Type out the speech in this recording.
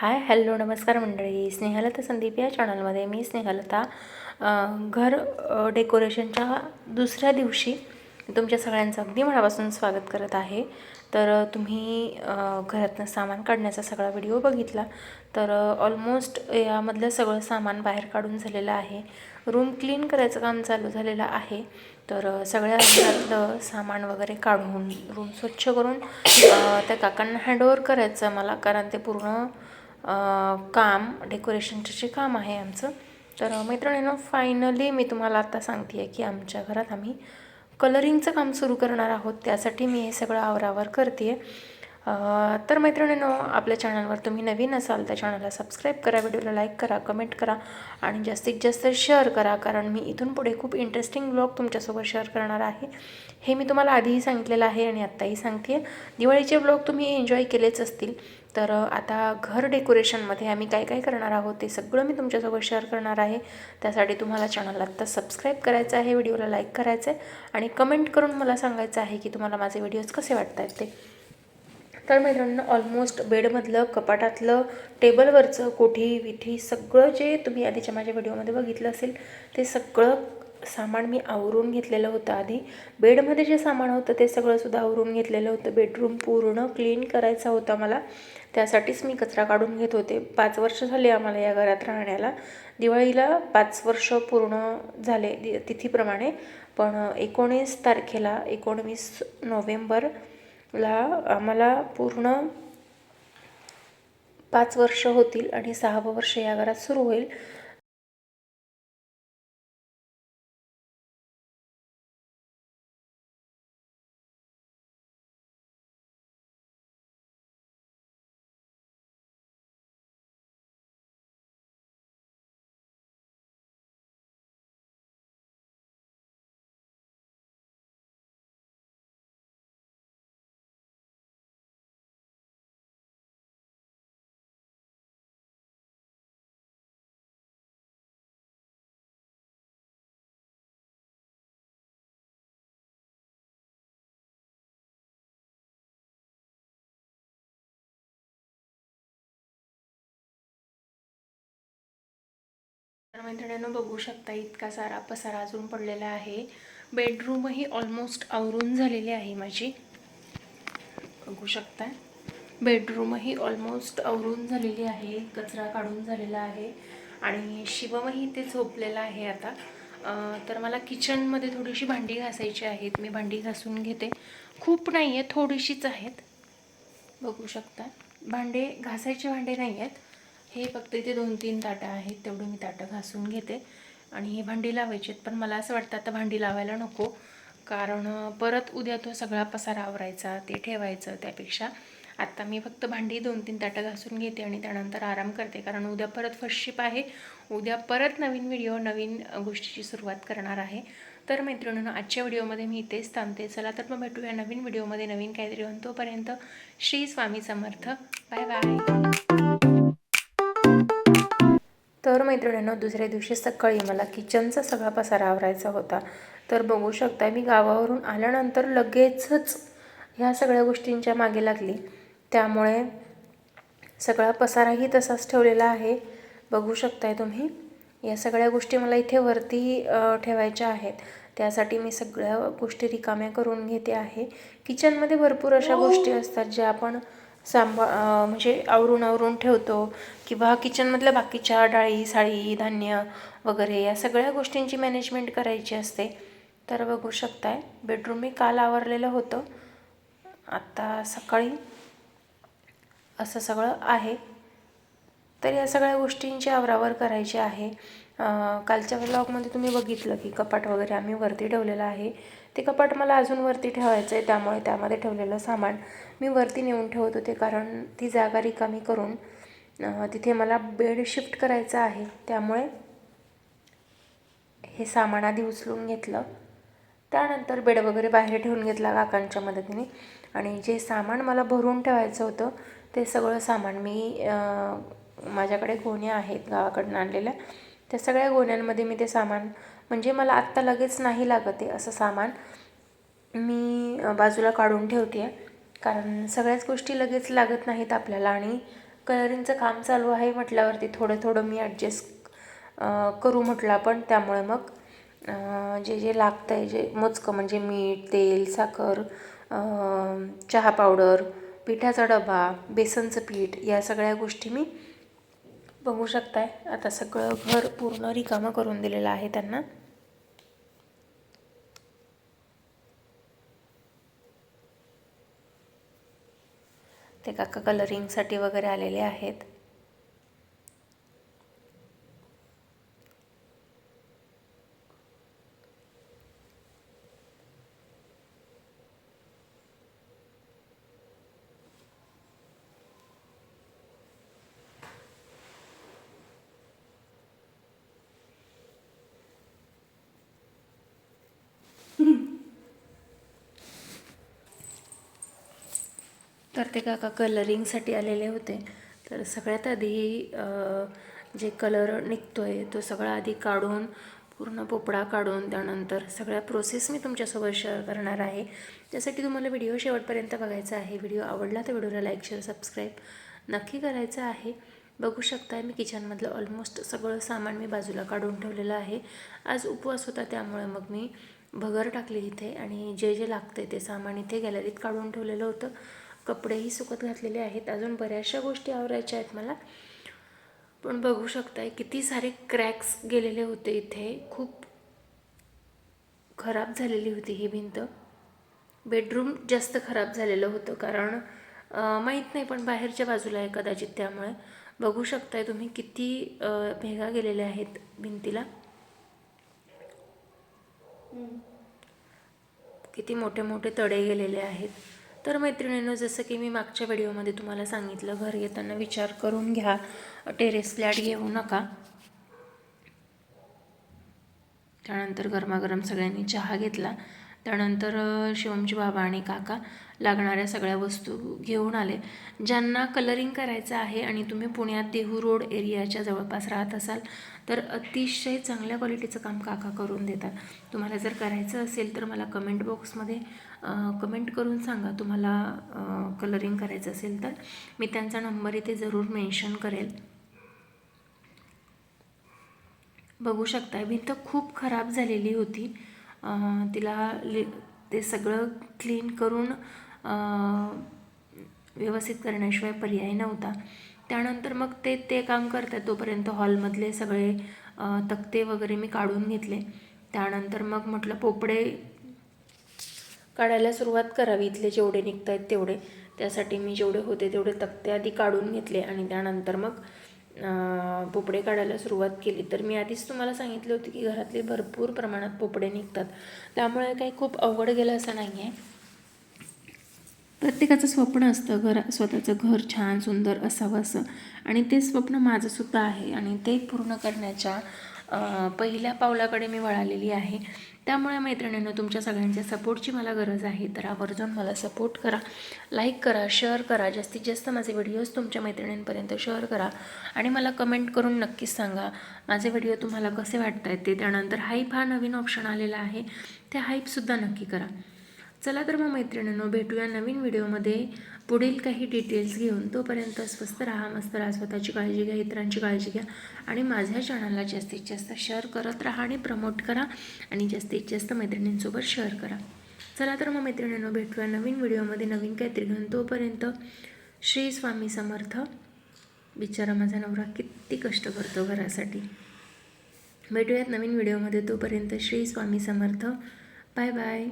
Hi hello नमस्कार मंडळी. स्नेहलता संदीप या चॅनलमध्ये मी स्नेहलता. घर डेकोरेशनच्या दुसऱ्या दिवशी तुमच्या सगळ्यांचं अगदी मनापासून स्वागत करत आहे. तर तुम्ही घरातनं सामान काढण्याचा सगळा व्हिडिओ बघितला. तर ऑलमोस्ट यामधलं सगळं सामान बाहेर काढून झालेलं आहे. रूम क्लीन करायचं काम चालू झालेलं आहे. तर सगळ्या घरातलं सामान वगैरे काढून रूम स्वच्छ करून त्या काकांना हँडओव्हर करायचं मला कारण ते पूर्ण काम डेकोरेशनचं जे काम आहे आमचं तर मैत्रिणीनं फायनली मी तुम्हाला आता सांगते आहे की आमच्या घरात आम्ही कलरिंगचं काम सुरू करणार आहोत. त्यासाठी मी हे सगळं आवरावर करते आहे तर मैत्रिणीनो आपल्या चॅनलवर तुम्ही नवीन असाल त्या चॅनलला सबस्क्राईब करा व्हिडिओला लाईक करा कमेंट करा आणि जास्तीत जास्त शेअर करा कारण मी इथून पुढे खूप इंटरेस्टिंग ब्लॉग तुमच्यासोबत शेअर करणार आहे. हे मी तुम्हाला आधीही सांगितलेलं आहे आणि आत्ताही सांगते आहे दिवाळीचे ब्लॉग तुम्ही एन्जॉय केलेच असतील. तर आता घर डेकोरेशनमध्ये आम्ही काय काय करणार आहोत ते सगळं मी तुमच्यासोबत शेअर करणार आहे. त्यासाठी तुम्हाला चॅनलला आत्ता सबस्क्राईब करायचं आहे व्हिडिओला लाईक करायचं आहे आणि कमेंट करून मला सांगायचं आहे की तुम्हाला माझे व्हिडिओज कसे वाटत आहेत ते. तर मैत्रिणींना ऑलमोस्ट बेडमधलं कपाटातलं टेबलवरचं कोठी विठी सगळं जे तुम्ही आधीच्या माझ्या व्हिडिओमध्ये बघितलं असेल ते सगळं सामान मी आवरून घेतलेलं होतं आधी. बेडमध्ये जे सामान होतं ते सगळंसुद्धा आवरून घेतलेलं होतं. बेडरूम पूर्ण क्लीन करायचा होता मला. त्यासाठीच मी कचरा काढून घेत होते. पाच वर्ष झाले आम्हाला या घरात राहण्याला. दिवाळीला पाच वर्ष पूर्ण झाले दि तिथीप्रमाणे. पण एकोणीस तारखेला एकोणवीस नोव्हेंबरला आम्हाला पूर्ण पाच वर्ष होतील आणि सहावं वर्ष या घरात सुरू होईल. तर मैत्रिणींनो बघू शकता इतका सारा पसारा अजून पडलेला आहे. बेडरूमही ऑलमोस्ट आवरून झालेली आहे माझी. बघू शकता. बेडरूमही ऑलमोस्ट आवरून झालेली आहे कचरा काढून झालेला आहे आणि शिवमही ते झोपलेलं आहे आता. तर मला किचनमध्ये थोडीशी भांडी घासायची आहेत. मी भांडी घासून घेते. खूप नाही आहे थोडीशीच आहेत. बघू शकता. भांडे घासायचे भांडे नाही आहेत हे फक्त इथे दोन तीन ताटं आहेत तेवढं मी ताटं घासून घेते. आणि हे भांडी लावायची आहेत पण मला असं वाटतं आता भांडी लावायला नको. कारण परत उद्या तो सगळा पसारा आवरायचा ते ठेवायचं त्यापेक्षा. आत्ता मी फक्त भांडी दोन तीन ताटं घासून घेते आणि त्यानंतर आराम करते. कारण उद्या परत फर्स्टशिप आहे. उद्या परत नवीन व्हिडिओ नवीन गोष्टीची सुरुवात करणार आहे. तर मैत्रिणींनो आजच्या व्हिडिओमध्ये मी इथेच थांबते. चला तर मग भेटूया नवीन व्हिडिओमध्ये नवीन काहीतरी होऊन तोपर्यंत श्री स्वामी समर्थ. बाय बाय तर मैत्रिणींनो दुसऱ्या दिवशी सकाळी मला किचनचा सगळा पसारा आवरायचा होता. तर बघू शकता मी गावावरून आल्यानंतर लगेचच ह्या सगळ्या गोष्टींच्या मागे लागली. त्यामुळे सगळा पसाराही तसाच ठेवलेला आहे. बघू शकताय तुम्ही या सगळ्या गोष्टी मला इथे वरती ठेवायच्या आहेत. त्यासाठी मी सगळ्या गोष्टी रिकाम्या करून घेते आहे. किचनमध्ये भरपूर अशा गोष्टी असतात ज्या आपण सांभाळ म्हणजे आवरून आवरून ठेवतो किंवा किचनमधल्या बाकीच्या डाळी साळी धान्य वगैरे या सगळ्या गोष्टींची मॅनेजमेंट करायची असते. तर बघू शकताय बेडरूम मी काल आवरलेलं होतं. आत्ता सकाळी असं सगळं आहे. तर या सगळ्या गोष्टींची आवरावर करायची आहे. कालच्या व्लॉगमध्ये तुम्ही बघितलं की कपाट वगैरे आम्ही वरती ठेवलेलं आहे. ते कपाट मला अजून वरती ठेवायचं आहे त्यामुळे त्यामध्ये ठेवलेलं सामान मी वरती नेऊन ठेवत होते कारण ती जागा रिकामी करून तिथे मला बेड शिफ्ट करायचं आहे. त्यामुळे हे सामान आधी उचलून घेतलं. त्यानंतर बेड वगैरे बाहेर ठेवून घेतला काकांच्या मदतीने. आणि जे सामान मला भरून ठेवायचं होतं ते सगळं सामान मी माझ्याकडे गोण्या आहेत गावाकडून आणलेल्या. त्या सगळ्या गोण्यांमध्ये मी ते सामान म्हणजे मला आत्ता लगेच नाही लागत आहे असं सामान मी बाजूला काढून ठेवते आहे कारण सगळ्याच गोष्टी लगेच लागत नाहीत आपल्याला आणि कलरिंगचं काम चालू आहे म्हटल्यावरती थोडं थोडं मी ॲडजस्ट करू म्हटलं आपण. त्यामुळे मग जे जे लागतं आहे जे मोजकं म्हणजे मीठ तेल साखर चहा पावडर पिठाचा डबा बेसनचं पीठ या सगळ्या गोष्टी मी बघू शकताय. आता सगळं घर पूर्ण रिकामं करून दिलेलं आहे त्यांना. ते काका कलरिंगसाठी वगैरे आलेले आहेत. तर ते काका कलरिंगसाठी आलेले होते. तर सगळ्यात आधी जे कलर निघतो आहे तो सगळा आधी काढून पूर्ण पोपडा काढून त्यानंतर सगळ्या प्रोसेस मी तुमच्यासोबत शेअर करणार आहे. त्यासाठी तुम्हाला व्हिडिओ शेवटपर्यंत बघायचा आहे. व्हिडिओ आवडला तर व्हिडिओला लाईक शेअर सबस्क्राईब नक्की करायचं आहे. बघू शकताय मी किचनमधलं ऑलमोस्ट सगळं सामान मी बाजूला काढून ठेवलेलं आहे. आज उपवास होता त्यामुळे मग मी भगर टाकली इथे आणि जे जे लागते ते सामान इथे गॅलरीत काढून ठेवलेलं होतं. कपडेही सुकत घातलेले आहेत. अजून बऱ्याचशा गोष्टी आवरायच्या आहेत मला. पण बघू शकताय किती सारे क्रॅक्स गेलेले होते इथे. खूप खराब झालेली होती ही भिंत. बेडरूम जास्त खराब झालेलं होतं कारण माहीत नाही पण बाहेरच्या बाजूला आहे कदाचित त्यामुळे. बघू शकताय तुम्ही किती भेगा गेलेल्या आहेत भिंतीला. किती मोठे मोठे तडे गेलेले आहेत. तर मैत्रिणींनो जसं की मी मागच्या व्हिडिओमध्ये तुम्हाला सांगितलं घर येताना विचार करून घ्या. टेरेस फ्लॅट घेऊ नका. त्यानंतर गरमागरम सगळ्यांनी चहा घेतला. त्यानंतर अ, शिवमचे बाबा आणि काका लागणाऱ्या सगळ्या वस्तू घेऊन आले. ज्यांना कलरिंग करायचं आहे आणि तुम्ही पुण्यात देहू रोड एरियाच्या जवळपास राहत असाल तर अतिशय चांगल्या क्वालिटीचं काम काका करून देतात. तुम्हाला जर करायचं असेल तर मला कमेंट बॉक्समध्ये कमेंट करून सांगा तुम्हाला कलरिंग करायचं असेल तर. मी त्यांचा नंबर इथे जरूर मेन्शन करेल. बघू शकताय भिंत खूप खराब झालेली होती. तिला लि ते सगळं क्लीन करून व्यवस्थित करण्याशिवाय पर्याय नव्हता. त्यानंतर मग ते ते काम करतात तोपर्यंत हॉलमधले सगळे तक्ते वगैरे मी काढून घेतले. त्यानंतर मग म्हटलं पोपडे काढायला सुरुवात करावी. इथले जेवढे निघत आहेत तेवढे. त्यासाठी मी जेवढे होते तेवढे तक्ते आधी काढून घेतले आणि त्यानंतर मग पोपडे काढायला सुरुवात केली. तर मी आधीच तुम्हाला सांगितले होते की घरातले भरपूर प्रमाणात पोपडे निघतात. त्यामुळे काही खूप अवघड गेलं असं नाही आहे प्रत्येकाचं स्वप्न असतं घर स्वतःचं घर छान सुंदर असावं असं. आणि ते स्वप्न माझंसुद्धा आहे. आणि ते पूर्ण करण्याच्या पहिल्या पावलाकडे मी वळालेली आहे. त्यामुळे मैत्रिणींनो तुमच्या सगळ्यांच्या सपोर्टची मला गरज आहे. तर आवर्जून मला सपोर्ट करा लाईक करा शेअर करा. जास्तीत जास्त माझे व्हिडिओज तुमच्या मैत्रिणींपर्यंत शेअर करा आणि मला कमेंट करून नक्कीच सांगा माझे व्हिडिओ तुम्हाला कसे वाटत आहेत ते. त्यानंतर हाईप हा नवीन ऑप्शन आलेला आहे त्या हाईपसुद्धा नक्की करा. चला तर मग मैत्रिणींनो भेटूया नवीन व्हिडिओमध्ये. पुढील काही डिटेल्स घेऊन तोपर्यंत स्वस्त राहा मस्त राहा स्वतःची काळजी घ्या इतरांची काळजी घ्या आणि माझ्या चॅनलला जास्तीत जास्त शेअर करत राहा आणि प्रमोट करा आणि जास्तीत जास्त मैत्रिणींसोबत शेअर करा. चला तर मग मैत्रिणींनो भेटूया नवीन व्हिडिओमध्ये नवीन काहीतरी घेऊन तोपर्यंत श्री स्वामी समर्थ. बिचारा माझा नवरा किती कष्ट करतो घरासाठी. भेटूयात नवीन व्हिडिओमध्ये तोपर्यंत श्री स्वामी समर्थ. Bye bye